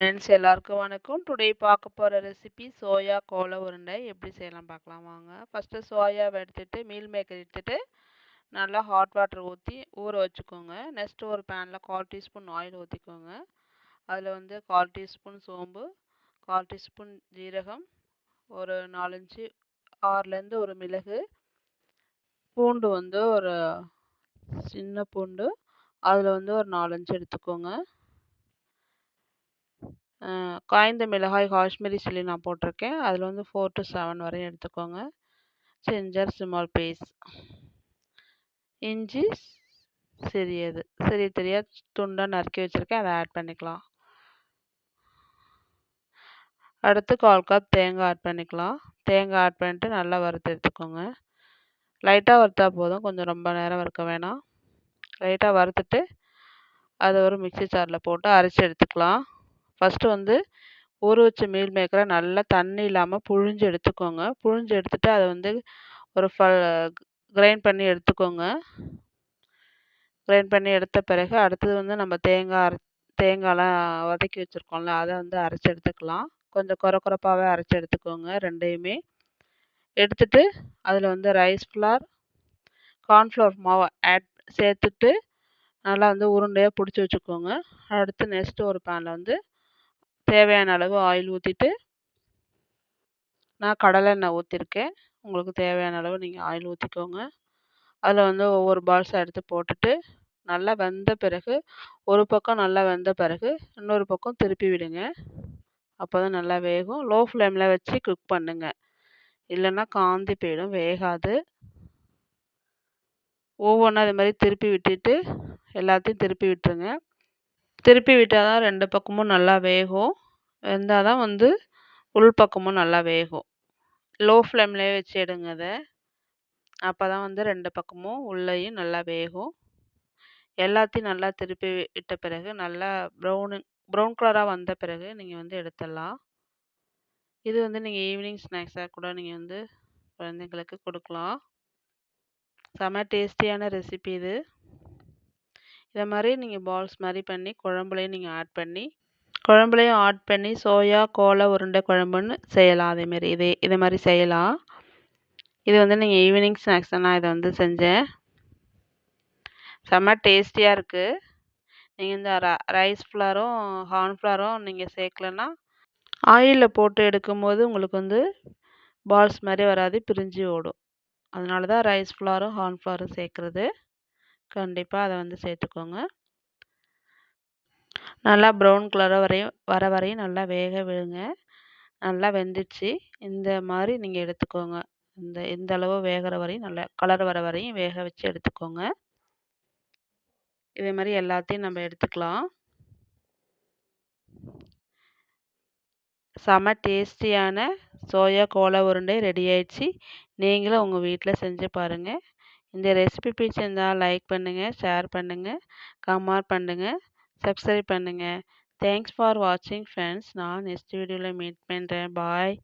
Friends எல்லாருக்கும் வணக்கம். Today பார்க்க போகிற ரெசிபி சோயா கோல உருண்டை. எப்படி செய்யலாம் பார்க்கலாம் வாங்க. ஃபஸ்ட்டு சோயாவை எடுத்துகிட்டு மீல் மேக்கர் எடுத்துகிட்டு நல்லா ஹாட் வாட்டர் ஊற்றி ஊற வச்சுக்கோங்க. நெக்ஸ்ட்டு ஒரு பேனில் கால் டீஸ்பூன் ஆயில் ஊற்றிக்கோங்க அதில் வந்து கால் டீஸ்பூன் சோம்பு கால் டீஸ்பூன் ஜீரகம் ஒரு நாலஞ்சு ஆறுலேருந்து ஒரு மிளகு பூண்டு வந்து ஒரு சின்ன பூண்டு அதில் வந்து ஒரு நாலஞ்சு எடுத்துக்கோங்க. காய்ந்த மிளகாய் காஷ்மீரி சில்லி நான் போட்டிருக்கேன். அதில் வந்து ஃபோர் டு செவன் வரையும் எடுத்துக்கோங்க. ஜிஞ்சர் ஸ்மால் பீஸ் இஞ்சி சிறியது. சிறிய சிறிய துண்டாக நறுக்கி வச்சுருக்கேன். அதை ஆட் பண்ணிக்கலாம். அடுத்து கால் கப் தேங்காய் ஆட் பண்ணிக்கலாம். தேங்காய் ஆட் பண்ணிட்டு நல்லா வறுத்து எடுத்துக்கோங்க. லைட்டாக வறுத்தா போதும். கொஞ்சம் ரொம்ப நேரம் வறுக்க வேணாம். லைட்டாக வறுத்துட்டு அதை ஒரு மிக்சி ஜாரில் போட்டு அரைச்சி எடுத்துக்கலாம். ஃபஸ்ட்டு வந்து ஊற வச்ச மீல் மேக்கரை நல்லா தண்ணி இல்லாமல் புழிஞ்சு எடுத்துக்கோங்க. புழிஞ்சு எடுத்துட்டு அதை வந்து ஒரு ஃப கிரைண்ட் பண்ணி எடுத்துக்கோங்க. கிரைண்ட் பண்ணி எடுத்த பிறகு அடுத்தது வந்து நம்ம தேங்காய் அரை தேங்காய்லாம் வதக்கி வச்சுருக்கோம்ல அதை வந்து அரைச்சி எடுத்துக்கலாம். கொஞ்சம் குறை குறைப்பாகவே அரைச்சி எடுத்துக்கோங்க ரெண்டையுமே. எடுத்துட்டு அதில் வந்து ரைஸ் ஃப்ளார் கார்ன்ஃப்ளவர் மாவை ஆட் சேர்த்துட்டு நல்லா வந்து உருண்டையாக பிடிச்சி வச்சுக்கோங்க. அடுத்து நெக்ஸ்ட்டு ஒரு பேனில் வந்து தேவையான அளவு ஆயில் ஊற்றிட்டு நான் கடலை எண்ணெய் ஊற்றிருக்கேன் உங்களுக்கு தேவையான அளவு நீங்கள் ஆயில் ஊற்றிக்கோங்க அதில் வந்து ஒவ்வொரு பால்ஸாக எடுத்து போட்டுட்டு நல்லா வெந்த பிறகு ஒரு பக்கம் நல்லா வெந்த பிறகு இன்னொரு பக்கம் திருப்பி விடுங்க. அப்போ தான் நல்லா வேகும். லோ ஃப்ளேமில் வச்சு குக் பண்ணுங்கள் இல்லைன்னா காந்தி போயிடும் வேகாது. ஒவ்வொன்றா இது மாதிரி திருப்பி விட்டுட்டு எல்லாத்தையும் திருப்பி விட்டுருங்க. திருப்பி விட்டால் தான் ரெண்டு பக்கமும் நல்லா வேகும். வெந்தால் தான் வந்து உள் பக்கமும் நல்லா வேகும். லோ ஃப்ளேம்லேயே வச்சு எடுங்க அதை. அப்போ தான் வந்து ரெண்டு பக்கமும் உள்ளேயும் நல்லா வேகும். எல்லாத்தையும் நல்லா திருப்பி விட்ட பிறகு நல்லா ப்ரௌனு ப்ரௌன் கலராக வந்த பிறகு நீங்கள் வந்து எடுத்துடலாம். இது வந்து நீங்கள் ஈவினிங் ஸ்நாக்ஸாக கூட நீங்கள் வந்து குழந்தைங்களுக்கு கொடுக்கலாம். செம டேஸ்டியான ரெசிபி இது. இதை மாதிரி நீங்கள் பால்ஸ் மாதிரி பண்ணி குழம்புலையும் நீங்கள் ஆட் பண்ணி குழம்புலையும் ஆட் பண்ணி சோயா கோலை உருண்டை குழம்புன்னு செய்யலாம். அதேமாரி இதே இதே மாதிரி செய்யலாம். இது வந்து நீங்கள் ஈவினிங் ஸ்நாக்ஸ் நான் இதை வந்து செஞ்சேன். செம்ம டேஸ்டியாக இருக்குது நீங்கள் இந்த ர ரைஸ் ஃப்ளாரும் ஹார்ன் ஃப்ளாரும் நீங்கள் சேர்க்கலன்னா ஆயிலில் போட்டு எடுக்கும்போது உங்களுக்கு வந்து பால்ஸ் மாதிரி வராது பிரிஞ்சு ஓடும். அதனால தான் ரைஸ் ஃப்ளாரும் ஹார்ன் ஃப்ளாரும் சேர்க்குறது. கண்டிப்பாக அதை வந்து சேர்த்துக்கோங்க. நல்லா ப்ரௌன் கலராக வரையும் வர வரையும் நல்லா வேக விடுங்க. நல்லா வெந்துடுச்சு. இந்த மாதிரி நீங்கள் எடுத்துக்கோங்க. இந்த இந்த அளவு வேகிற வரையும் நல்லா கலர் வர வரையும் வேக வச்சு எடுத்துக்கோங்க. இதே மாதிரி எல்லாத்தையும் நம்ம எடுத்துக்கலாம். செம டேஸ்டியான சோயா கோலா உருண்டை ரெடி ஆயிடுச்சு. நீங்களும் உங்கள் வீட்டில் செஞ்சு பாருங்கள் இந்த ரெசிபி பிடிச்சிருந்தால் லைக் பண்ணுங்கள் ஷேர் பண்ணுங்கள் கமெண்ட் பண்ணுங்கள் சப்ஸ்கிரைப் பண்ணுங்கள் தேங்க்ஸ் ஃபார் வாட்சிங் ஃப்ரெண்ட்ஸ் நான் நெக்ஸ்ட் வீடியோவில் மீட் பண்ணுறேன் பாய்